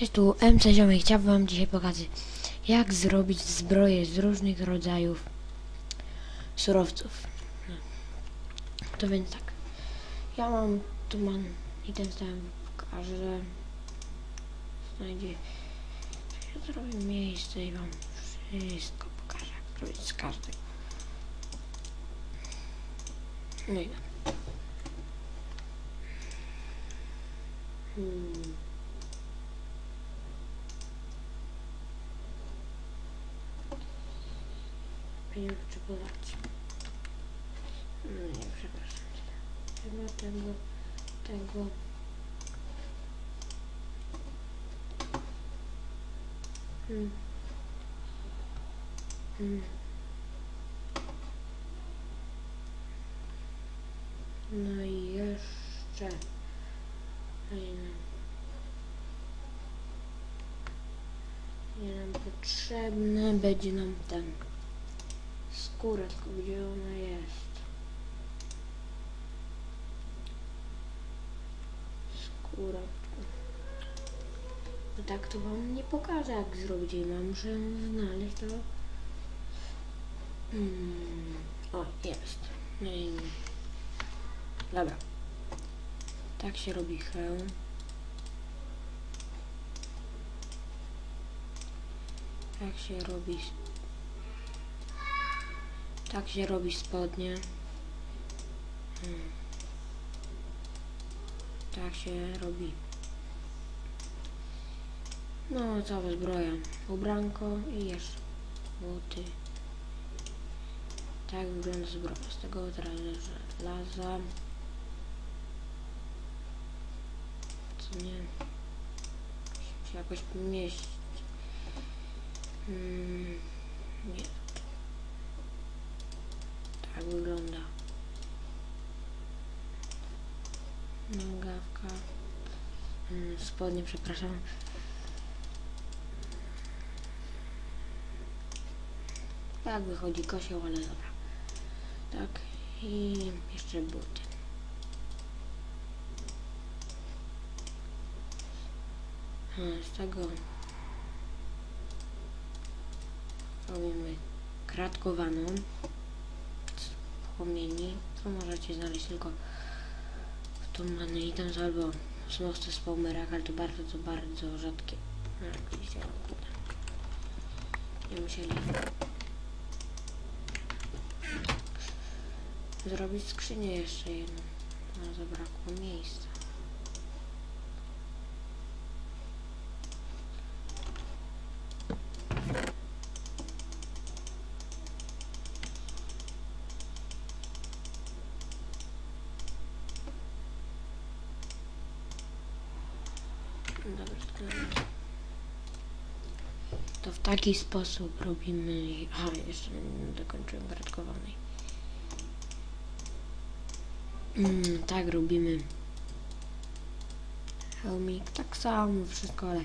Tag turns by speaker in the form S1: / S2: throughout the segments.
S1: Cześć, tu MC Ziomek. Chciałbym wam dzisiaj pokazać, jak zrobić zbroję z różnych rodzajów surowców. No. To więc tak. Ja mam, tu mam i ten stałem każde znajdzie. Ja zrobię miejsce i wam wszystko pokażę, jak robić z każdej. No i tak. Hmm. Wiem, czy podać. No nie, przepraszam. Tego, tego, tego. Hmm. Hmm. No i jeszcze. Fajne. Nie nam potrzebne będzie nam ten skóra, tylko gdzie ona jest. Skóra. No tak to wam nie pokażę jak zrobić. Mam muszę znaleźć to. Hmm. O, jest. I... Dobra. Tak się robi hełm. Tak się robi tak się robi spodnie. Hmm. Tak się robi. No, cała zbroja. Ubranko i jeszcze buty. Tak wygląda zbroja. Z tego teraz żelaza. Co nie? Się jakoś mieścić. Hmm. Nie. Tak wygląda. Mm, Spodnie, przepraszam. Tak wychodzi kozioł, ale dobra. Tak. I jeszcze buty. A, Z tego robimy kratkowaną płomieni, to możecie znaleźć tylko w Tumany Items albo w Mosty z Palmerach, ale to bardzo, to bardzo rzadkie. No, kurde. Nie musieli zrobić skrzynię jeszcze jedną, ale zabrakło miejsca. Dobra, tylko- To w taki sposób robimy. Aha, jeszcze nie dokończyłem gratkowanej. Mm, tak robimy. Helmik, tak samo wszystko, ale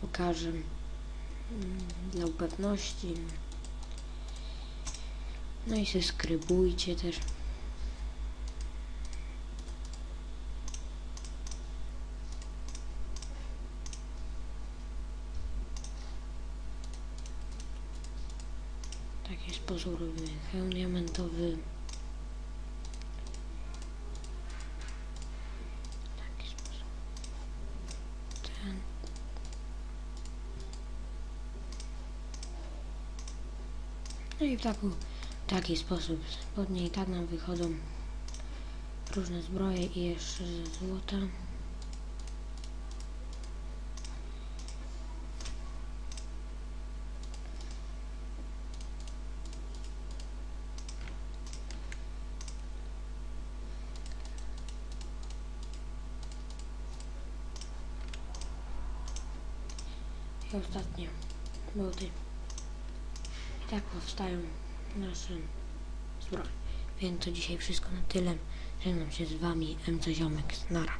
S1: pokażę mm, dla pewności. No i się skrybujcie też. Taki sposób robimy hełm diamentowy. Taki sposób. Ten. No i w taki, taki sposób spodnie i tak nam wychodzą różne zbroje i jeszcze ze złota. I ostatnie buty. I tak powstają nasze zbroje. Więc to dzisiaj wszystko na tyle. Żegnam się z wami, MC Ziomek. Nara.